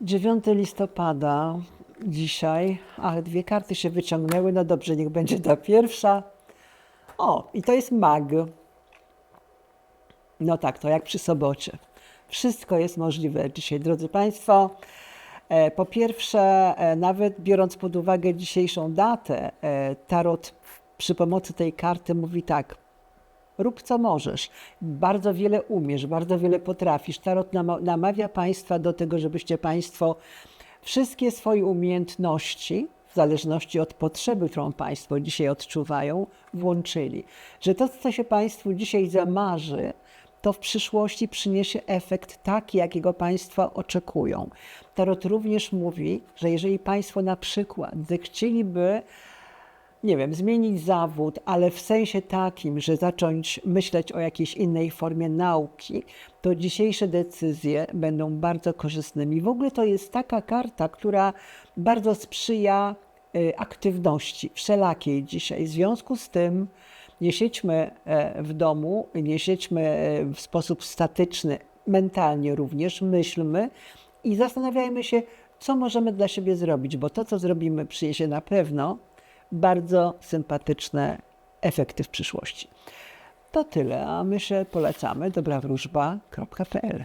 9 listopada dzisiaj, ale dwie karty się wyciągnęły. No dobrze, niech będzie ta pierwsza. O, i to jest mag. No tak, to jak przy sobocie. Wszystko jest możliwe dzisiaj, drodzy Państwo. E, Po pierwsze, e, nawet biorąc pod uwagę dzisiejszą datę, e, Tarot przy pomocy tej karty mówi tak: rób co możesz. Bardzo wiele umiesz, bardzo wiele potrafisz. Tarot nama- namawia Państwa do tego, żebyście Państwo wszystkie swoje umiejętności, w zależności od potrzeby, którą Państwo dzisiaj odczuwają, włączyli. Że to, co się Państwu dzisiaj zamarzy, to w przyszłości przyniesie efekt taki, jakiego Państwo oczekują. Tarot również mówi, że jeżeli Państwo na przykład zechcieliby nie wiem, zmienić zawód, ale w sensie takim, że zacząć myśleć o jakiejś innej formie nauki, to dzisiejsze decyzje będą bardzo korzystnymi. W ogóle to jest taka karta, która bardzo sprzyja y, aktywności wszelakiej dzisiaj. W związku z tym nie siedźmy e, w domu, nie siedźmy e, w sposób statyczny, mentalnie również, myślmy i zastanawiajmy się, co możemy dla siebie zrobić, bo to, co zrobimy, przyniesie na pewno bardzo sympatyczne efekty w przyszłości. To tyle, a my się polecamy dobrawróżba.pl.